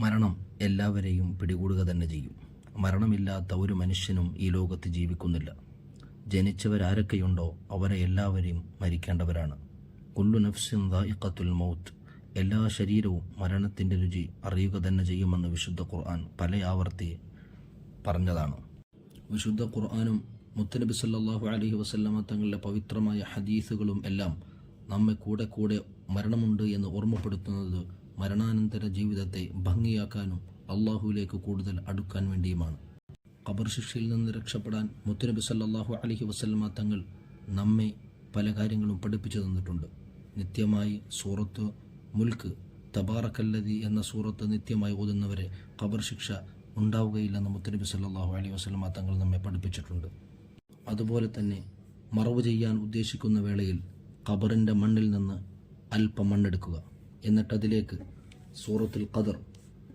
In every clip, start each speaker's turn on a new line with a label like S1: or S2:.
S1: മരണം എല്ലാവരെയും പിടികൂടുക തന്നെ ചെയ്യും. മരണമില്ലാത്ത ഒരു മനുഷ്യനും ഈ ലോകത്ത് ജീവിക്കുന്നില്ല. ജനിച്ചവരാരൊക്കെയുണ്ടോ അവരെ എല്ലാവരെയും മരിക്കേണ്ടവരാണ്. കുല്ലു നഫ്സിൻ ദായിഖത്തുൽ മൗത്ത്. എല്ലാ ശരീരവും മരണത്തിന്റെ രുചി അറിയുക തന്നെ ചെയ്യുമെന്ന് വിശുദ്ധ ഖുർആൻ പല ആവർത്തി പറഞ്ഞതാണ്. വിശുദ്ധ ഖുർആാനും മുത്തനബി സല്ലാഹു അലഹി വസല്ലമ തങ്ങളുടെ പവിത്രമായ ഹദീസുകളും എല്ലാം നമ്മെ കൂടെ കൂടെ മരണമുണ്ട് എന്ന് ഓർമ്മപ്പെടുത്തുന്നത് മരണാനന്തര ജീവിതത്തെ ഭംഗിയാക്കാനും അള്ളാഹുവിലേക്ക് കൂടുതൽ അടുക്കാൻ വേണ്ടിയുമാണ്. ഖബർ ശിക്ഷയിൽ നിന്ന് രക്ഷപ്പെടാൻ മുത്തുനബി സല്ലാഹു അലഹി വസ്ലമ തങ്ങൾ നമ്മെ പല കാര്യങ്ങളും പഠിപ്പിച്ചു തന്നിട്ടുണ്ട്. നിത്യമായി സൂറത്ത് മുൽക്ക് തബാറക്കല്ലതി എന്ന സൂറത്ത് നിത്യമായി ഓതുന്നവരെ ഖബർ ശിക്ഷ ഉണ്ടാവുകയില്ലെന്ന് മുത്തനബി സല്ലാഹു അലൈഹി വസ്ലമ തങ്ങൾ നമ്മെ പഠിപ്പിച്ചിട്ടുണ്ട്. അതുപോലെ തന്നെ മറവ് ചെയ്യാൻ ഉദ്ദേശിക്കുന്ന വേളയിൽ ഖബറിന്റെ മണ്ണിൽ നിന്ന് അല്പം മണ്ണെടുക്കുക എന്നിട്ട് അതിലേക്ക് സൂറത്തുൽ ഖദർ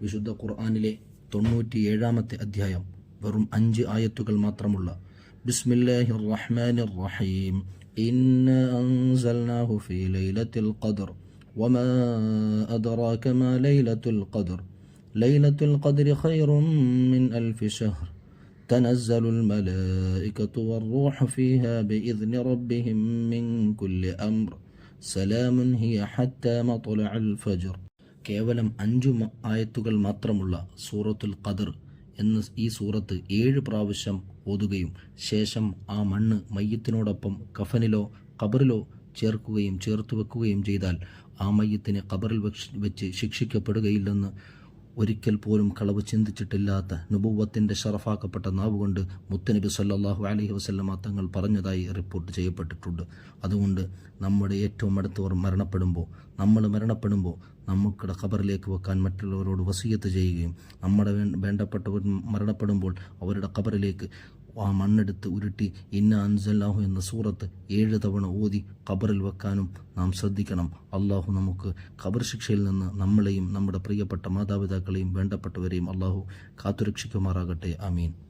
S1: വിശുദ്ധ ഖുർആാനിലെ തൊണ്ണൂറ്റിയേഴാമത്തെ അധ്യായം വെറും അഞ്ച് ആയത്തുകൾ മാത്രമുള്ള ബിസ്മില്ലാഹി റഹ്മാനി റഹീം ഇന്ന അൻസൽനാഹു ഫീ ലൈലത്തിൽ ഖദർ വമാ അദ്റാക മാ ലൈലത്തുൽ ഖദർ ലൈലത്തുൽ ഖദ്രി ഖൈറും മിൻ അൽഫി ഷഹർ تنزل الملائكة والروح فيها بإذن ربهم من كل أمر സലാമുൻ ഹിയ ഹത്ത അൽ ഫജർ. കേവലം അഞ്ചു ആയത്തുകൾ മാത്രമുള്ള സൂറത്തുൽ ഖദർ എന്ന ഈ സൂറത്ത് ഏഴ് പ്രാവശ്യം ഓതുകയും ശേഷം ആ മണ്ണ് മയ്യത്തിനോടൊപ്പം കഫനിലോ കബറിലോ ചേർക്കുകയും ചേർത്ത് വെക്കുകയും ചെയ്താൽ ആ മയ്യത്തിനെ കബറിൽ വെച്ച് ശിക്ഷിക്കപ്പെടുകയില്ലെന്ന് ഒരിക്കൽ പോലും കളവ് ചിന്തിച്ചിട്ടില്ലാത്ത നുബുവത്തിന്റെ ഷറഫാക്കപ്പെട്ട നാവുകൊണ്ട് മുത്തനബി സല്ലാഹു അലഹി വസല്ലമ തങ്ങൾ പറഞ്ഞതായി റിപ്പോർട്ട് ചെയ്യപ്പെട്ടിട്ടുണ്ട്. അതുകൊണ്ട് നമ്മുടെ ഏറ്റവും അടുത്തവർ മരണപ്പെടുമ്പോൾ നമ്മൾ മരണപ്പെടുമ്പോൾ നമുക്കിടെ ഖബറിലേക്ക് വെക്കാൻ മറ്റുള്ളവരോട് വസീയത്ത് ചെയ്യുകയും നമ്മുടെ വേണ്ടപ്പെട്ടവർ മരണപ്പെടുമ്പോൾ അവരുടെ ഖബറിലേക്ക് ആ മണ്ണെടുത്ത് ഉരുട്ടി ഇന്ന അൻസല്ലാഹു എന്ന സൂറത്ത് ഏഴ് തവണ ഓതി ഖബറിൽ വെക്കാനും നാം ശ്രദ്ധിക്കണം. അള്ളാഹു നമുക്ക് ഖബർ ശിക്ഷയിൽ നിന്ന് നമ്മളെയും നമ്മുടെ പ്രിയപ്പെട്ട മാതാപിതാക്കളെയും വേണ്ടപ്പെട്ടവരെയും അള്ളാഹു കാത്തുരക്ഷിക്കുമാറാകട്ടെ. ആമീൻ.